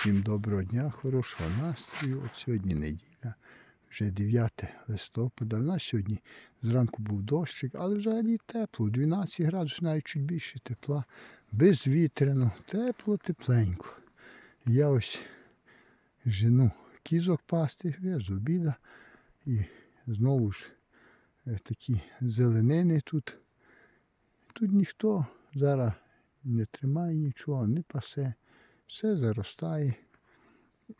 Всім доброго дня, хорошого настрою. От сьогодні неділя, вже 9 листопада. У нас сьогодні зранку був дощик, але взагалі тепло. 12 градусів, навіть чуть більше тепла. Безвітряно, тепло, тепленько. Я ось жену кізок пасти вже з обіда. І знову ж е, такі зеленини тут. Тут ніхто зараз не тримає нічого, не пасе. Все заростає.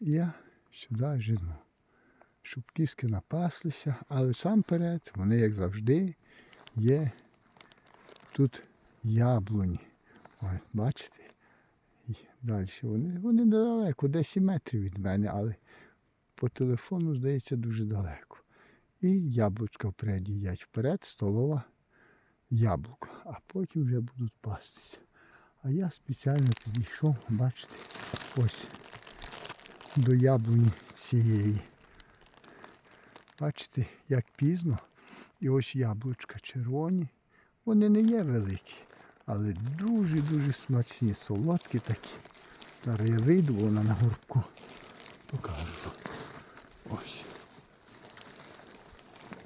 Я сюди жену. Щоб кіски напаслися, але сам перед вони, як завжди, є тут яблуні. Ось, бачите? І далі вони, вони недалеко, 10 метрів від мене, але по телефону, здається, дуже далеко. І яблучка вперед їдять. Вперед столова яблука, а потім вже будуть пастися. А я спеціально підійшов, бачите, ось до яблуні цієї. Бачите, як пізно. І ось яблучка червоні. Вони не є великі, але дуже-дуже смачні, солодкі такі. Зараз я вийду, вона на горбку. Покажу. Ось.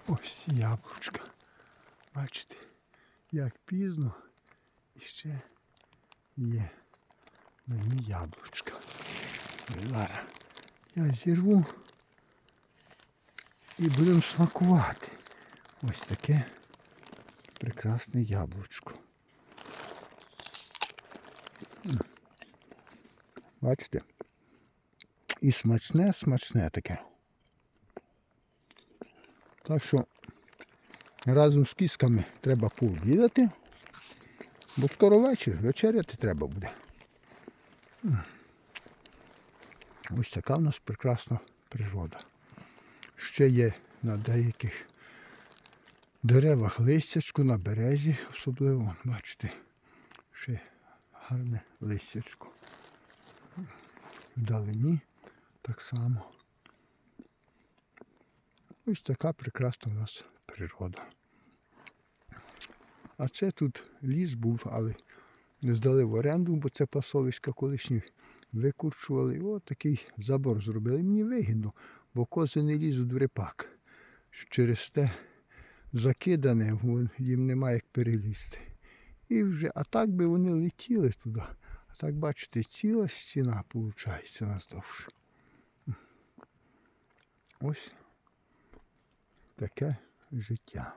Ось яблучка. Бачите, як пізно і ще є мені яблучка. Зараз я зірву і будемо смакувати. Ось таке прекрасне яблучко. Бачите? І смачне, смачне таке. Так що разом з кісками треба пообідати. Бо скоро вечір, вечеряти треба буде. Ось така в нас прекрасна природа. Ще є на деяких деревах листячко, на березі особливо, бачите, ще гарне листячко. Вдалині так само. Ось така прекрасна у нас природа. А це тут ліс був, але не здали в оренду, бо це пасовиська колишні викурчували. От такий забор зробили. Мені вигідно, бо кози не лізуть в рипак. Через те закидане, їм немає як перелізти. І вже, а так би вони летіли туди. А так, бачите, ціла стіна виходить наздовж. Ось таке життя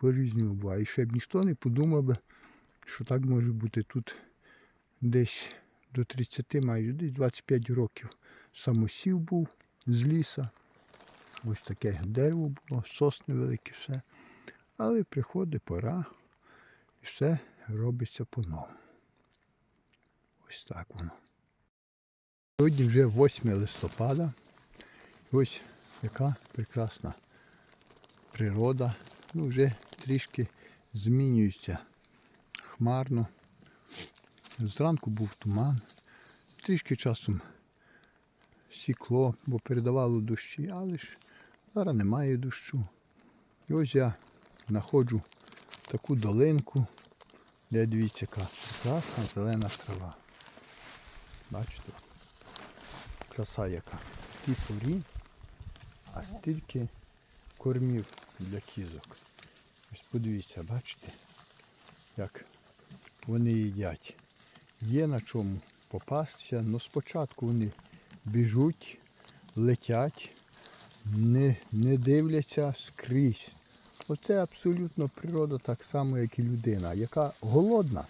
по-різному буває. І ще б ніхто не подумав би, що так може бути тут десь до 30, майже десь 25 років. Самосів був з ліса. Ось таке дерево було, сосни великі, все. Але приходить пора і все робиться по-новому. Ось так воно. Сьогодні вже 8 листопада. Ось яка прекрасна природа. Ну, вже трішки змінюється хмарно. Зранку був туман, трішки часом сікло, бо передавало дощі, але ж зараз немає дощу. І ось я знаходжу таку долинку, де дивіться, яка прекрасна зелена трава. Бачите? Краса яка. Ті порі, а стільки кормів для кізок. Ось подивіться, бачите, як вони їдять. Є на чому попастися, але спочатку вони біжуть, летять, не, не дивляться скрізь. Оце абсолютно природа так само, як і людина, яка голодна,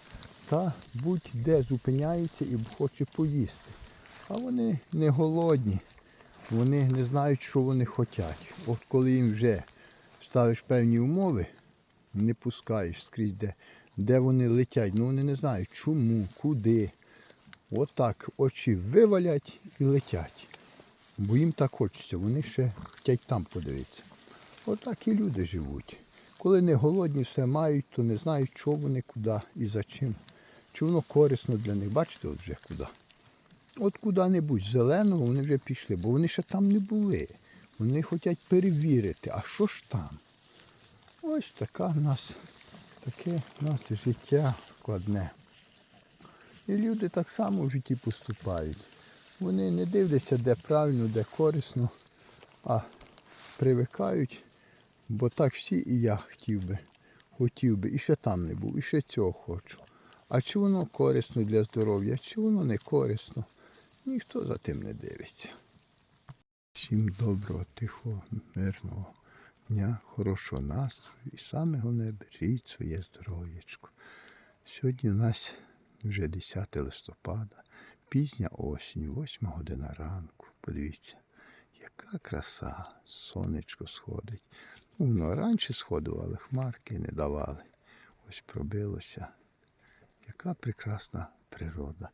та будь-де зупиняється і хоче поїсти. А вони не голодні. Вони не знають, що вони хочуть. От коли їм вже ставиш певні умови, не пускаєш скрізь, де, де вони летять. Ну вони не знають чому, куди. От так очі вивалять і летять. Бо їм так хочеться, вони ще хочуть там подивитися. Отак і люди живуть. Коли не голодні все мають, то не знають, що вони, куди і за чим. Чи воно корисно для них. Бачите, от вже куди. От куди-небудь зеленого вони вже пішли, бо вони ще там не були. Вони хочуть перевірити, а що ж там? Ось така в нас, таке в нас життя складне. І люди так само в житті поступають. Вони не дивляться, де правильно, де корисно, а привикають, бо так всі і я хотів би, хотів би, і ще там не був, і ще цього хочу. А чи воно корисно для здоров'я, чи воно не корисно, ніхто за тим не дивиться. Всім доброго, тихого, мирного дня, хорошого настрою і саме головне беріть своє здоров'ячко. Сьогодні у нас вже 10 листопада, пізня осінь, 8 година ранку. Подивіться, яка краса, сонечко сходить. Ну, Воно раніше сходило, але хмарки не давали. Ось пробилося. Яка прекрасна природа.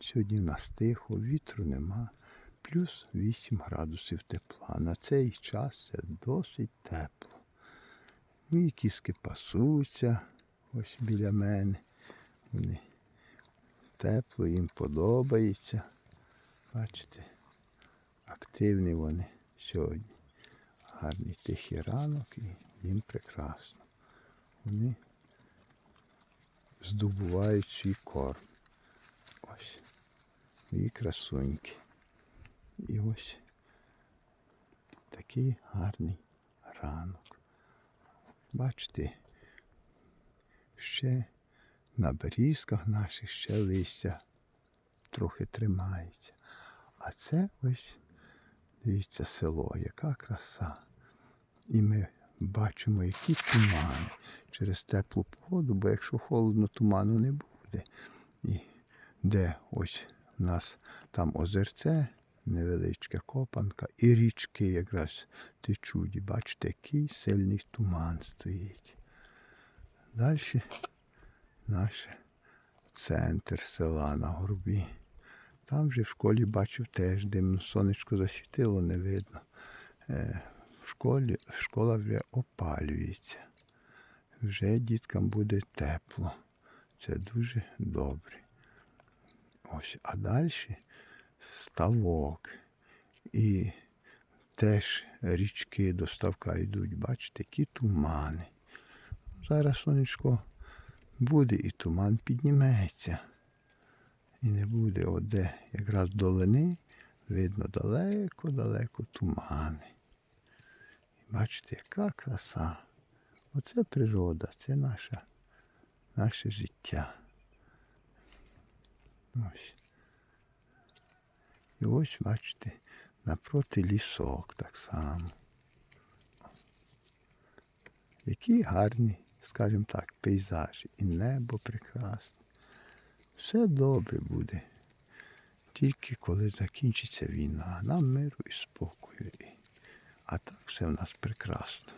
Сьогодні в нас тихо, вітру нема, плюс 8 градусів тепла. На цей час це досить тепло. Мої кіски пасуться ось біля мене. Вони тепло, їм подобається. Бачите, активні вони сьогодні. Гарний тихий ранок і їм прекрасно. Вони здобувають свій корм. Ось. Мої красуньки. І ось такий гарний ранок. Бачите, ще на берізках наших ще листя трохи тримається. А це ось, дивіться, село, яка краса. І ми бачимо, які тумани через теплу погоду, бо якщо холодно, туману не буде. І де ось у нас там озерце, невеличка копанка, і річки якраз течуть. Бачите, який сильний туман стоїть. Далі наш центр села на горбі. Там вже в школі бачив теж димно, сонечко засвітило, не видно. Е, В школі, школа вже опалюється. Вже діткам буде тепло. Це дуже добре. Ось, а далі ставок. І теж річки до ставка йдуть, бачите, які тумани. Зараз сонечко буде і туман підніметься. І не буде от де якраз долини, видно далеко-далеко тумани. І бачите, яка краса. Оце природа, це наша, наше життя. Ось. І ось, бачите, напроти лісок так само. Які гарні, скажімо так, пейзажі. І небо прекрасне. Все добре буде. Тільки коли закінчиться війна, нам миру і спокою. А так все в нас прекрасно.